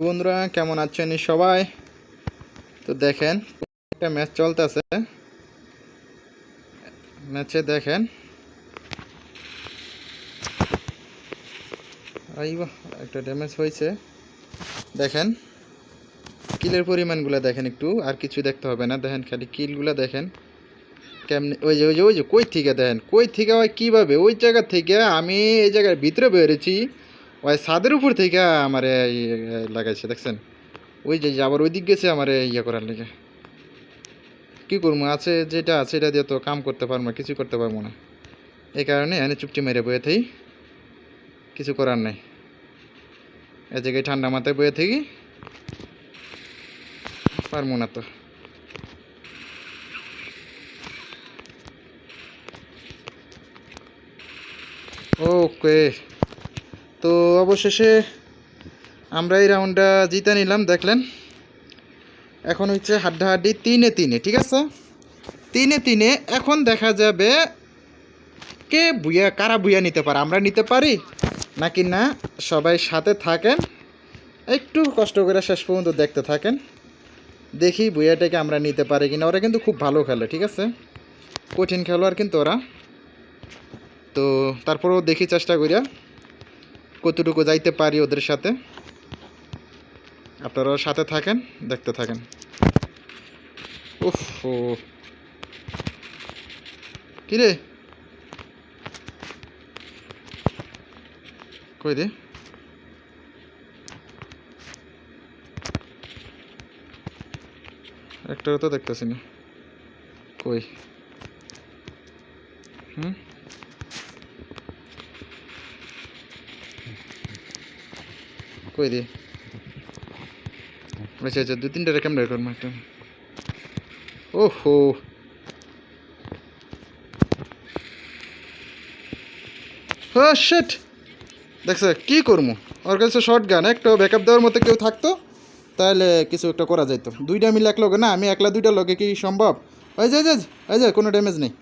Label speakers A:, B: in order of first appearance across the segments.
A: বন্ধুরা, কেমন আছেন সবাই? তো দেখেন, একটা ম্যাচ চলতেছে। ম্যাচে দেখেন। একটা ড্যামেজ হয়েছে। দেখেন, কিলের পরিমাণগুলো দেখেন একটু, আর কিছু দেখতে হবে না। দেখেন, খালি কিলগুলো দেখেন। কেমনি, ওই যে ওই যে ওই যে, কই থেকে দেখেন? কই থেকে ওই কীভাবে? ওই জায়গা থেকে আমি এই জায়গার ভিতরে বেরিয়েছি। ওই ছাদের উপর থেকে আমার লাগাইছে, দেখছেন? ওই যে আবার ওই দিক গেছে আমার ইয়ে করার লেগে। কী করব? আছে যেটা আছে, এটা দিয়ে তো কাম করতে পারব কিছু করতে পারব না। এই কারণে এনে চুপটি মেরে বয়ে থাকি। কিছু করার নেই। এ জায়গায় ঠান্ডা মাথায় বয়ে থাকি। পারব না তো। ওকে। তো অবশেষে আমরা এই রাউন্ডটা জিতে নিলাম, দেখলেন। এখন হচ্ছে হাড্ডাহাড্ডি তিনে তিনে, ঠিক আছে? তিনে তিনে এখন দেখা যাবে কে বুয়া কারা বুয়া নিতে পারে। আমরা নিতে পারি নাকি না, সবাই সাথে থাকেন। একটু কষ্ট করে শেষ পর্যন্ত দেখতে থাকেন। দেখি বুয়াটাকে আমরা নিতে পারি কিনা। ওরা কিন্তু খুব ভালো খেলে, ঠিক আছে? কঠিন খেলোয়াড় কিন্তু ওরা। তো তারপরেও দেখি চেষ্টা করিয়া। কতটুকু যাইতে পারি ওদের সাথে? আপনারাও সাথে থাকেন, দেখতে থাকেন। উফ কিরে? কই দে একটাও তো দেখতেছি না। কই? হুম? কই দি? আচ্ছা আচ্ছা দু তিনটা ক্যামেরা করব একটা ওহো। শেট দেখছে কি করব ওর কাছে শর্ট গান একটা ব্যাকআপ দেওয়ার মতো কেউ থাকতো? তাহলে কিছু একটা করা যেত দুইটা মিলে এক লগে না আমি একলা দুইটা লগে কি সম্ভব? ওই যে ওই যে, কোনো ড্যামেজ নেই।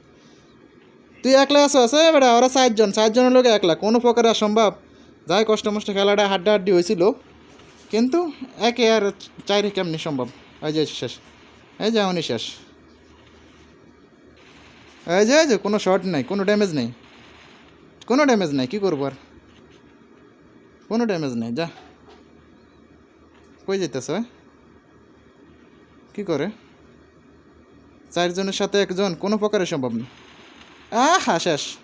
A: তুই একলা আছো আছে বেটা ওরা চারজন চারজনের লোক একলা কোনো প্রকারে সম্ভব? যাই কষ্ট মষ্ট খেলাটা হাড্ডা হাড্ডি হয়েছিল। কিন্তু একে আর চাইরে কেমনি সম্ভব? এই যে শেষ। এই যে এমনই শেষ। এই যে এই যে, কোনো শর্ট নাই, কোনো ড্যামেজ নেই। কোনো ড্যামেজ নাই, কী করব আর? কোনো ড্যামেজ নেই, যা। কই যেতেছে কি করে? চারজনের সাথে একজন, কোনো প্রকারে সম্ভব না। আহা, শেষ।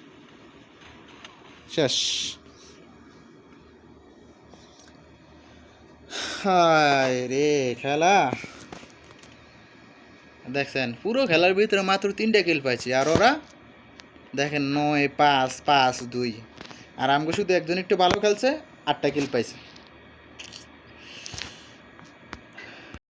A: শেষ। হায় রে খেলা। দেখছেন, পুরো খেলার ভিতরে মাত্র তিনটা কিল পাইছি। আর ওরা? দেখেন, নয়, পাঁচ পাঁচ, দুই। আর আমাকে শুধু একজন একটু ভালো খেলছে, আটটা কিল পাইছে।